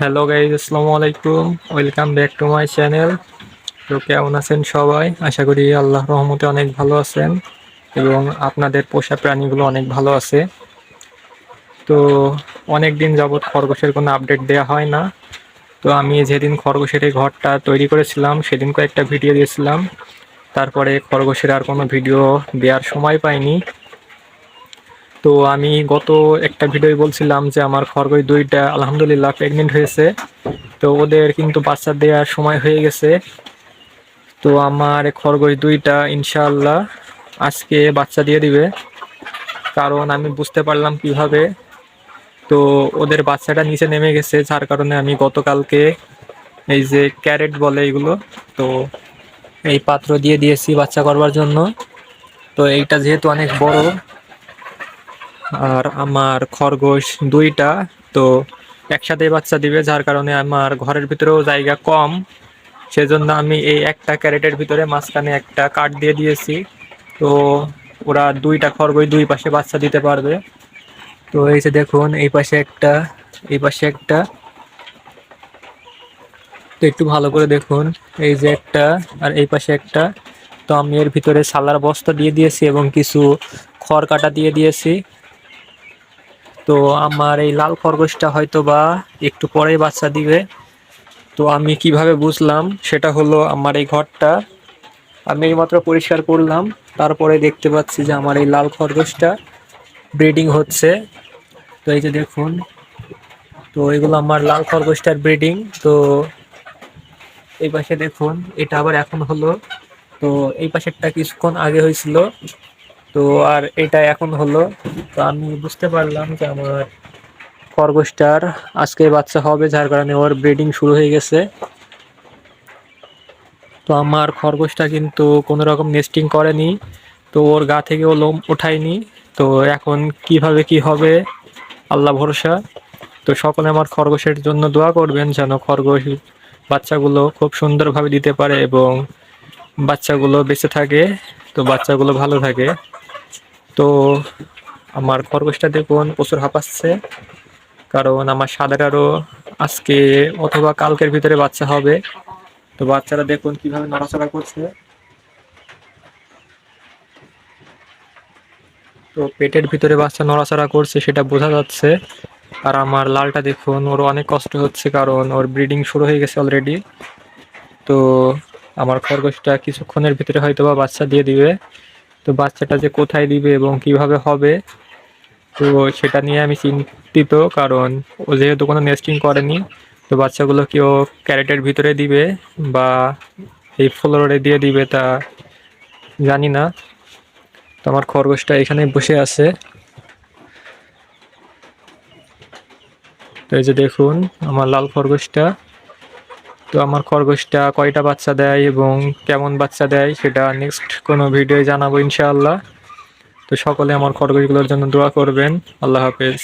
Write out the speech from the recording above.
Hello guys আসসালামু আলাইকুম। Welcome back to my channel তো কেমন আছেন সবাই? আশা করি আল্লাহ রহমতে অনেক ভালো আছেন এবং আপনাদের পোষা প্রাণীগুলো অনেক ভালো আছে। তো অনেক দিন যাবৎ খরগোশের কোনো আপডেট দেওয়া হয় না। তো আমি যেদিন খরগোশের এই ঘরটা তৈরি করেছিলাম, সেদিন কয়েকটা ভিডিও দিয়েছিলাম। তারপরে খরগোশের আর কোনো ভিডিও দেওয়ার সময় পাইনি। তো আমি গত একটা ভিডিও বলছিলাম যে আমার খরগোশ দুইটা আলহামদুলিল্লাহ প্রেগনেন্ট হয়েছে। তো ওদের কিন্তু বাচ্চা দেওয়ার সময় হয়ে গেছে। তো আমার খরগোশ দুইটা ইনশাআল্লাহ আজকে বাচ্চা দিয়ে দিবে। কারণ আমি বুঝতে পারলাম কীভাবে। তো ওদের বাচ্চাটা নিচে নেমে গেছে, যার কারণে আমি গতকালকে এই যে ক্যারেট বলে এগুলো, তো এই পাত্র দিয়ে দিয়েছি বাচ্চা করবার জন্য। তো এইটা যেহেতু অনেক বড় আর আমার খরগোশ দুইটা, তো একসাথে বাচ্চা দিবে, যার কারণে আমার ঘরের ভিতরেও জায়গা কম। সেজন্য আমি এই একটা ক্যারেটের ভিতরে মাঝখানে একটা কাঠ দিয়ে দিয়েছি। তো ওরা দুইটা খরগোশ দুই পাশে বাচ্চা দিতে পারবে। তো এই যে দেখুন, এই পাশে একটা, এই পাশে একটা। তো একটু ভালো করে দেখুন, এই যে একটা আর এই পাশে একটা। তো আমি এর ভিতরে সালার বস্তা দিয়ে দিয়েছি এবং কিছু খড় কাটা দিয়ে দিয়েছি। তো আমার এই লাল খরগোশটা হয়তো বা একটু পরেই বাচ্চা দিবে। তো আমি কীভাবে বুঝলাম, সেটা হলো আমার এই ঘরটা। আমি এইমাত্র পরিষ্কার করলাম, তারপরে দেখতে পাচ্ছি যে আমার এই লাল খরগোশটা ব্রিডিং হচ্ছে। তো এই যে দেখুন, তো এগুলো আমার লাল খরগোশটার ব্রিডিং। তো এই পাশে দেখুন, এটা আবার এখন হলো। তো এই পাশেরটা কিছুক্ষণ আগে হয়েছিল। তো আর এটা এখন হলো। তো আমি বুঝতে পারলাম যে আমার খরগোশটার আজকে বাচ্চা হবে, যার কারণে ওর ব্রিডিং শুরু হয়ে গেছে। তো আমার খরগোশটা কিন্তু কোনো রকম নেস্টিং করেনি, তো ওর গা থেকে ও লোম ওঠায়নি। তো এখন কীভাবে কি হবে, আল্লাহ ভরসা। তো সকলে আমার খরগোশের জন্য দোয়া করবেন যেন খরগোশ বাচ্চাগুলো খুব সুন্দরভাবে দিতে পারে এবং বাচ্চাগুলো বেঁচে থাকে। তো বাচ্চাগুলো ভালো থাকে। তো আমার খরগোশটা দেখুন, প্রচুর হাঁপাচ্ছে কারণ আমার সাদাটারও আজকে অথবা কালকের ভিতরে বাচ্চা হবে। তো বাচ্চারা দেখুন কীভাবে নড়াচড়া করছে। তো পেটের ভিতরে বাচ্চা নড়াচড়া করছে, সেটা বোঝা যাচ্ছে। আর আমার লালটা দেখুন, ওর অনেক কষ্ট হচ্ছে কারণ ওর ব্রিডিং শুরু হয়ে গেছে অলরেডি। তো আমার খরগোশটা কিছুক্ষণের ভিতরে হয়তো বা বাচ্চা দিয়ে দিবে। তো বাচ্চাটা যে কোথায় দিবে এবং কীভাবে হবে, তো সেটা নিয়ে আমি চিন্তিত, কারণ ও যেহেতু কোনো নেস্টিং করেনি, তো বাচ্চাগুলো কেউ ক্যারেটের ভিতরে দিবে বা এই ফ্লোরে দিয়ে দিবে তা জানি না। তো আমার খরগোশটা এখানে বসে আছে। তো এই যে দেখুন, আমার লাল খরগোশটা। তো আমার খরগোশটা কয়টা বাচ্চা দেয় এবং কেমন বাচ্চা দেয় সেটা নেক্সট কোনো ভিডিও জানাব ইনশাআল্লাহ। তো সকলে আমার খরগোশগুলোর জন্য দোয়া করবেন। আল্লাহ হাফেজ।